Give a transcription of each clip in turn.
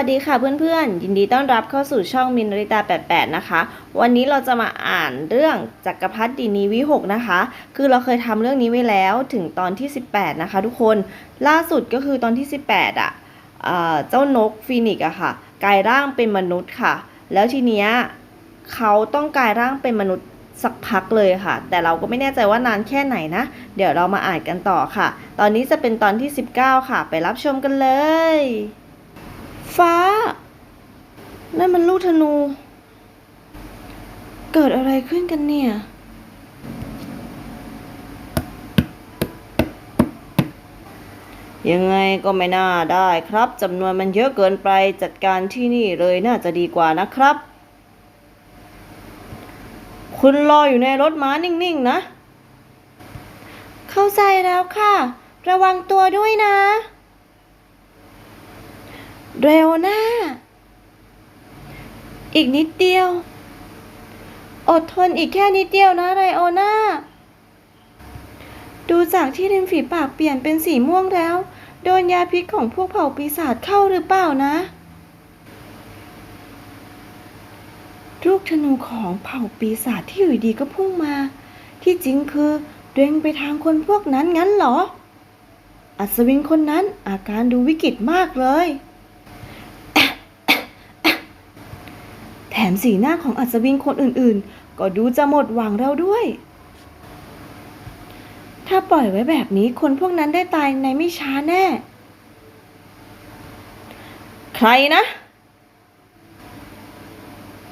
สวัสดีค่ะเพื่อนๆ ยินดีต้อนรับเข้าสู่ช่องมินริตา 88 นะคะ วันนี้เราจะมาอ่านเรื่องจักรพรรดินีวิหกนะคะ คือเราเคยทำเรื่องนี้ไว้แล้วถึงตอนที่ 18 นะคะ ทุกคนล่าสุดก็คือตอนที่ 18 อะเอ่อเจ้านกฟีนิกอะค่ะกลายร่างเป็นมนุษย์ค่ะ แล้วทีเนี้ยเขาต้องกลายร่างเป็นมนุษย์สักพักเลยค่ะ แต่เราก็ไม่แน่ใจว่านานแค่ไหนนะ เดี๋ยวเรามาอ่านกันต่อค่ะ ตอนนี้จะเป็นตอนที่ 19 ค่ะ ไปรับชมกันเลย ฟ้า นั่นมันลูกธนู เกิดอะไรขึ้นกันเนี่ย ยังไงก็ไม่น่าได้ครับจำนวนมันเยอะเกินไปจัดการที่นี่เลยน่าจะดีกว่านะครับ คุณรออยู่ในรถม้านิ่งๆนะ เข้าใจแล้วค่ะ ระวังตัวด้วยนะ เร็วหน้า อีกนิดเดียว อดทนอีกแค่นิดเดียวนะไรโอนาดูจากที่ริมฝีปากเปลี่ยนเป็นสีม่วงแล้ว โดนยาพิษของพวกเผ่าปีศาจเข้าหรือเปล่านะลูกธนูของเผ่าปีศาจที่อยู่ดีก็พุ่งมา ที่จริงคือเร่งไปทางคนพวกนั้นงั้นเหรอ อัศวินคนนั้นอาการดูวิกฤตมากเลย แถ มสีหน้าของอัศวินคนอื่นๆ ก็ดูจะหมดหวังแล้วด้วย ถ้าปล่อยไว้แบบนี้คนพวกนั้นได้ตายในไม่ช้าแน่ ใครนะ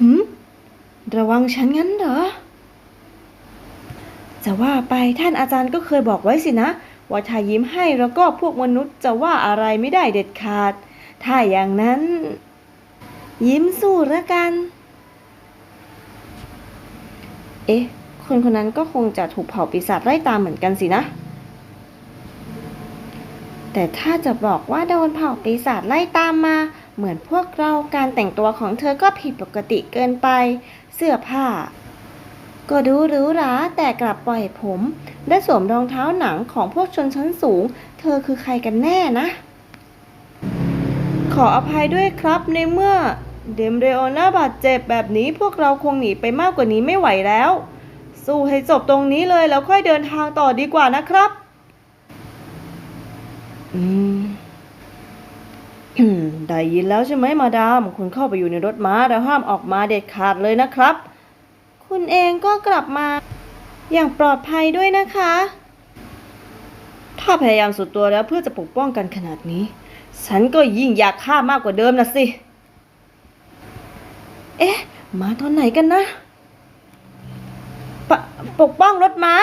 หืมระวังฉันงั้นเหรอ จะว่าไปท่านอาจารย์ก็เคยบอกไว้สินะ ว่าถ้ายิ้มให้แล้วก็พวกมนุษย์จะว่าอะไรไม่ได้เด็ดขาด ถ้าอย่างนั้น ยิ้มสู้ละกัน เอ๊ะ คนคนนั้นก็คงจะถูกเผาปีศาจไล่ตามเหมือนกันสินะ แต่ถ้าจะบอกว่าโดนเผาปีศาจไล่ตามมา เหมือนพวกเราการแต่งตัวของเธอก็ผิดปกติเกินไป เสื้อผ้า ก็ดูหรูหราแต่กลับปล่อยผม และสวมรองเท้าหนังของพวกชนชั้นสูง เธอคือใครกันแน่นะ ขออภัยด้วยครับในเมื่อ เดมเรโอนาบาดเจ็บแบบนี้พวกเราคงหนีไปมากกว่านี้ไม่ไหวแล้ว สู้ให้จบตรงนี้เลยแล้วค่อยเดินทางต่อดีกว่านะครับอืมอืมได้ยินแล้วใช่ไหมมาดาม คุณเข้าไปอยู่ในรถม้าแล้วห้ามออกมาเด็ดขาดเลยนะครับ คุณเองก็กลับมา อย่างปลอดภัยด้วยนะคะ ถ้าพยายามสุดตัวแล้วเพื่อจะปกป้องกันขนาดนี้ ฉันก็ยิ่งอยากฆ่ามากกว่าเดิมนะสิ เอ๊ะ มาตอนไหนกันนะปปกป้องรถม้า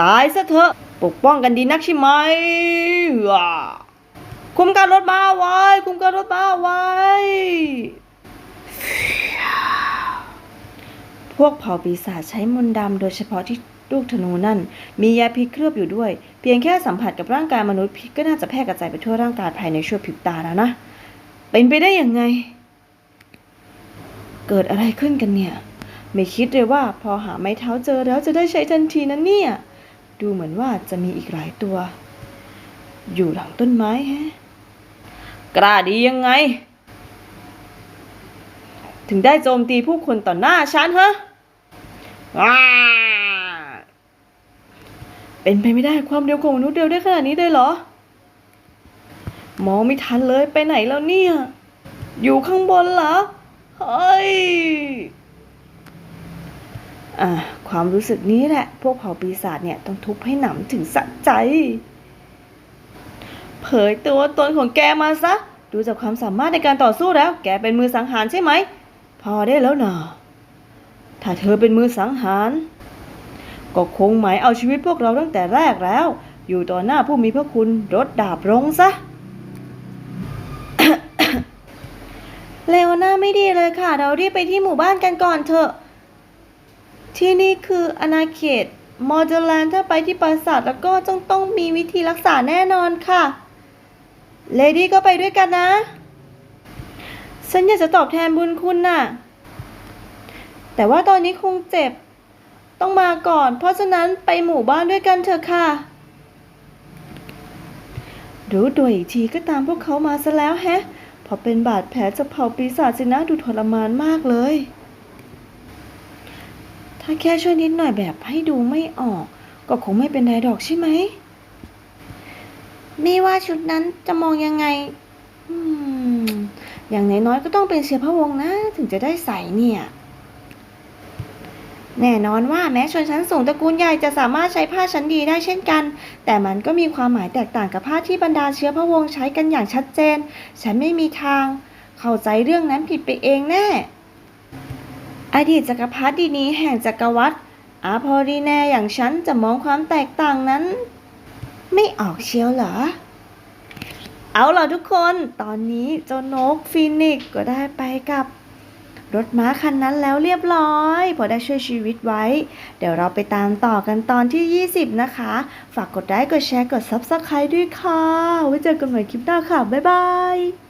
ตายซะเถอะ ปกป้องกันดีนักใช่ไหมคุมการรถม้าไว้ คุมการรถม้าไว้ พวกเผ่าปีศาจใช้มนต์ดำโดยเฉพาะที่ลูกธนูนั่น มียาพิษเคลือบอยู่ด้วย เพียงแค่สัมผัสกับร่างกายมนุษย์พิษก็น่าจะแพร่กระจายไปทั่วร่างกายภายในชั่วพริบตาแล้วนะ เป็นไปได้ยังไง เกิดอะไรขึ้นกันเนี่ย ไม่คิดเลยว่าพอหาไม้เท้าเจอแล้วจะได้ใช้ทันทีนะเนี่ย ดูเหมือนว่าจะมีอีกหลายตัว อยู่หลังต้นไม้แฮะ กล้าดียังไง ถึงได้โจมตีผู้คนต่อหน้าฉันฮะว้าเป็นไปไม่ได้ความเร็วของมนุษย์เร็วได้ขนาดนี้เลยเหรอ มองไม่ทันเลยไปไหนแล้วเนี่ย อยู่ข้างบนเหรอ เฮ้ยความรู้สึกนี้แหละ พวกเผ่าปีศาจเนี่ยต้องทุบให้หนำถึงสะใจ เผยตัวตนของแกมาซะ ดูจากความสามารถในการต่อสู้แล้ว แกเป็นมือสังหารใช่ไหม พอได้แล้วนะถ้าเธอเป็นมือสังหาร ก็คงหมายเอาชีวิตพวกเราตั้งแต่แรกแล้ว อยู่ต่อหน้าผู้มีพระคุณรถดาบลงซะ เลโอนาไม่ดีเลยค่ะ เรารีบไปที่หมู่บ้านกันก่อนเถอะ ที่นี่คืออาณาเขตมอร์เจอร์แลนด์ถ้าไปที่ปราสาทแล้วก็ต้องต้องมีวิธีรักษาแน่นอนค่ะ เลดี้ก็ไปด้วยกันนะ ฉันอยากจะตอบแทนบุญคุณน่ะ แต่ว่าตอนนี้คงเจ็บ ต้องมาก่อน เพราะฉะนั้นไปหมู่บ้านด้วยกันเถอะค่ะรู้ตัวอีกทีก็ตามพวกเขามาซะแล้วแฮะ พอเป็นบาดแผลจะเผาปีศาจสินะดูทรมานมากเลย ถ้าแค่ช่วยนิดหน่อยแบบให้ดูไม่ออก ก็คงไม่เป็นไรดอกใช่ไหม ไม่ว่าชุดนั้นจะมองยังไง อืม อย่างน้อยๆก็ต้องเป็นเสียพระวงศ์นะ ถึงจะได้ใส่เนี่ย แน่นอนว่าแม้ชนชั้นสูงตระกูลใหญ่จะสามารถใช้ผ้าชั้นดีได้เช่นกัน แต่มันก็มีความหมายแตกต่างกับผ้าที่บรรดาเชื้อพระวงศ์ใช้กันอย่างชัดเจน ฉันไม่มีทาง เข้าใจเรื่องนั้นผิดไปเองแน่ อดีตจักรพรรดินีแห่งจักรวรรดิอาพอดีแน่อย่างฉันจะมองความแตกต่างนั้น ไม่ออกเชียวเหรอ เอาล่ะทุกคน ตอนนี้เจ้านกฟีนิกก็ได้ไปกับ รถม้าคันนั้นแล้วเรียบร้อย พอได้ช่วยชีวิตไว้ เดี๋ยวเราไปตามต่อกันตอนที่ 20 นะคะ ฝากกดไลค์กดแชร์กด Subscribe ด้วยค่ะ ไว้เจอกันใหม่คลิปหน้าค่ะ บ๊ายบาย